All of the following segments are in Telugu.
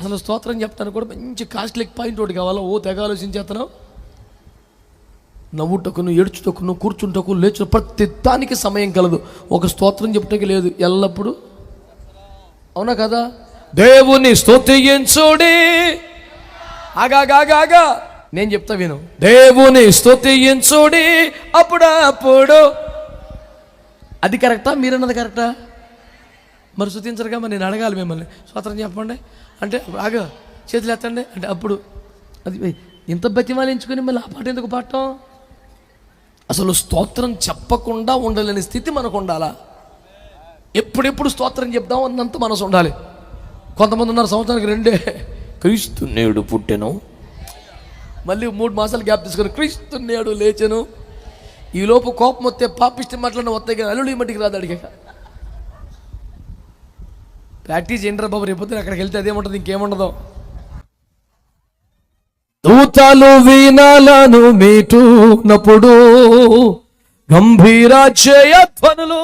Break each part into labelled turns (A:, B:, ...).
A: అసలు స్తోత్రం చెప్తాను కూడా మంచి కాస్ట్లీ పాయింట్ ఒకటి కావాలా? ఓ తెగ ఆలోచించేస్తున్నావు నవ్వుటకును ఏడ్చుటకును కూర్చుంటకు లేచు ప్రతి దానికి సమయం కలదు. ఒక స్తోత్రం చెప్టకి లేదు ఎల్లప్పుడూ. అవునా కదా? దేవుని స్తుతించుడి. ఆగాగాగాగా. నేను చెప్తా విను. దేవుని స్తుతించుడి అప్పుడప్పుడు. అది కరెక్టా? మీరన్నది కరెక్టా? మరి స్తుతించరుగా మరి నేను అడగాలి మిమ్మల్ని. స్తోత్రం చెప్పండి. అంటే ఆగా చేతులు ఎత్తండి. అంటే అప్పుడు అది ఇంత బతిమాలించుకొని మళ్ళీ ఆ పాట ఎందుకు పాడటం? అసలు స్తోత్రం చెప్పకుండా ఉండలేని స్థితి మనకు ఉండాలా? ఎప్పుడెప్పుడు స్తోత్రం చెప్దాం అన్నంత మనసు ఉండాలి. కొంతమంది ఉన్నారు సంవత్సరానికి రెండే. క్రీస్తు నేడు పుట్టెను. మళ్ళీ మూడు మాసాలు గ్యాప్ తీసుకొని క్రీస్తు నేడు లేచెను. ఈలోపు కోపం వస్తే పాపిష్టి మాటలను వస్తాయి కానీ అల్లుడి మట్టికి రాదు అడిగాక. ప్రాక్టీస్ ఏంట్రా బాబు రేపొద్దున అక్కడికి వెళ్తే అదేముంటుంది ఇంకేముండదు. దూతలు వీణాలను మీటునప్పుడు గంభీర జయధ్వనులు.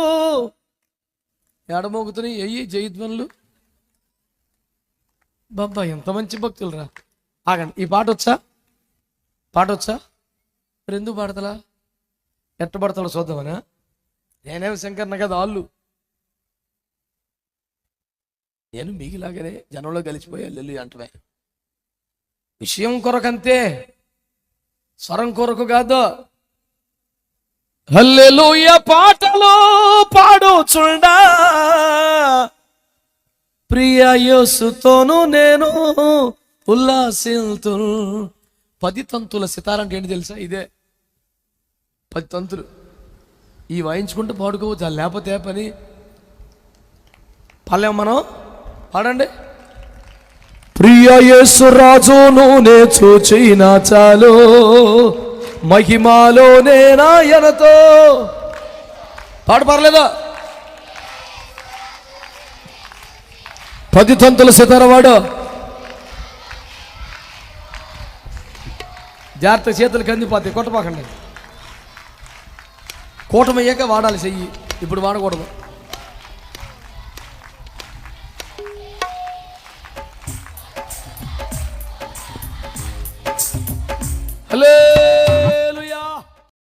A: ఎడమోగుతున్నాయి అయ్యి జయధ్వనులు. బాబా ఎంత మంచి భక్తులు రా ఆగండి ఈ పాట వచ్చా? పాట వచ్చా? ఎందుకు పాడతలా? ఎట్ట పడతాడో చూద్దామనా? నేనేం శంకర్న కదా వాళ్ళు నేను మీకులాగానే జనంలో కలిసిపోయా లెల్లు అంటమే విషయం కొరకంతే స్వరం కొరకు కాదు. హల్లెలూయ పాటలు పాడుచుండా ప్రియ యోసుతోను నేను ఉల్లాసిల్తు పది తంతుల సితారంటే ఏంటి తెలుసా? ఇదే. పది తంతులు. ఈ వాయించుకుంటూ పాడుకోవచ్చు లేకపోతే పని. పాలేం మనం పాడండి. ప్రియ యేసు రాజును నే చూచిన చాలు. మహిమాలో నేనాయనతో పాడు పర్లేదా? పది తంతుల సితారవాడు జాగ్రత్త చేతులు కందిపోతాయి కొట్టపాకండి. కూటమయ్యాక వాడాలి చెయ్యి ఇప్పుడు వాడకూడదు. Hello.